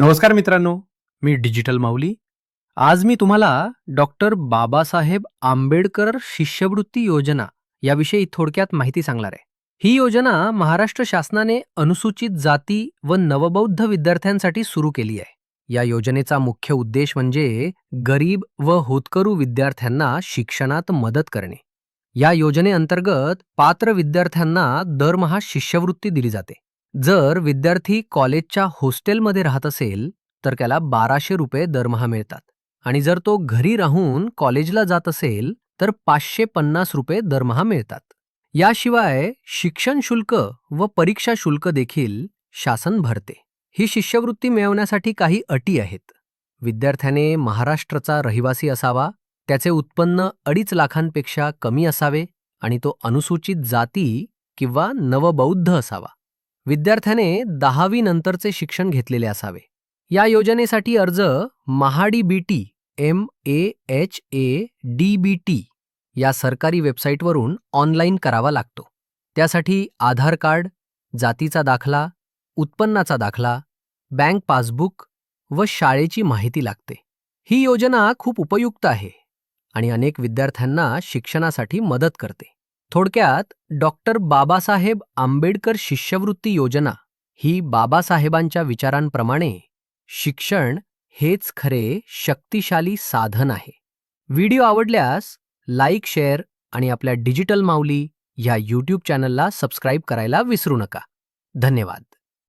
नमस्कार मित्रांनो मी डिजिटल माऊली. आज मी तुम्हाला डॉक्टर बाबासाहेब आंबेडकर शिष्यवृत्ती योजना याविषयी थोडक्यात माहिती सांगणार आहे. ही योजना महाराष्ट्र शासनाने अनुसूचित जाती व नवबौद्ध विद्यार्थ्यांसाठी सुरू केली आहे. या योजनेचा मुख्य उद्देश म्हणजे गरीब व होतकरू विद्यार्थ्यांना शिक्षणात मदत करणे. या योजनेअंतर्गत पात्र विद्यार्थ्यांना दरमहा शिष्यवृत्ती दिली जाते. जर विद्यार्थी कॉलेजच्या हॉस्टेलमध्ये राहत असेल तर त्याला बाराशे रुपये दरमहा मिळतात. आणि जर तो घरी राहून कॉलेजला जात असेल तर पाचशे पन्नास रुपये दरमहा मिळतात. याशिवाय शिक्षण शुल्क व परीक्षा शुल्क देखील शासन भरते. ही शिष्यवृत्ती मिळवण्यासाठी काही अटी आहेत. विद्यार्थ्याने महाराष्ट्राचा रहिवासी असावा त्याचे उत्पन्न अडीच लाखांपेक्षा कमी असावे आणि तो अनुसूचित जाती किंवा नवबौद्ध असावा. विद्यार्थ्याने दहावी नंतरचे शिक्षण घेतलेले असावे. या योजनेसाठी अर्ज MahaDBT M A H A D B T या सरकारी वेबसाईटवरून ऑनलाईन करावा लागतो. त्यासाठी आधार कार्ड जातीचा दाखला उत्पन्नाचा दाखला बँक पासबुक व शाळेची माहिती लागते. ही योजना खूप उपयुक्त आहे आणि अनेक विद्यार्थ्यांना शिक्षणासाठी मदत करते. थोडक्यात डॉक्टर बाबासाहेब आंबेडकर शिष्यवृत्ती योजना ही बाबासाहेबांच्या विचारांप्रमाणे शिक्षण हेच खरे शक्तिशाली साधन आहे. व्हिडिओ आवडल्यास लाईक शेअर आणि आपल्या डिजिटल माऊली ह्या यूट्यूब चॅनलला सबस्क्राईब करायला विसरू नका. धन्यवाद.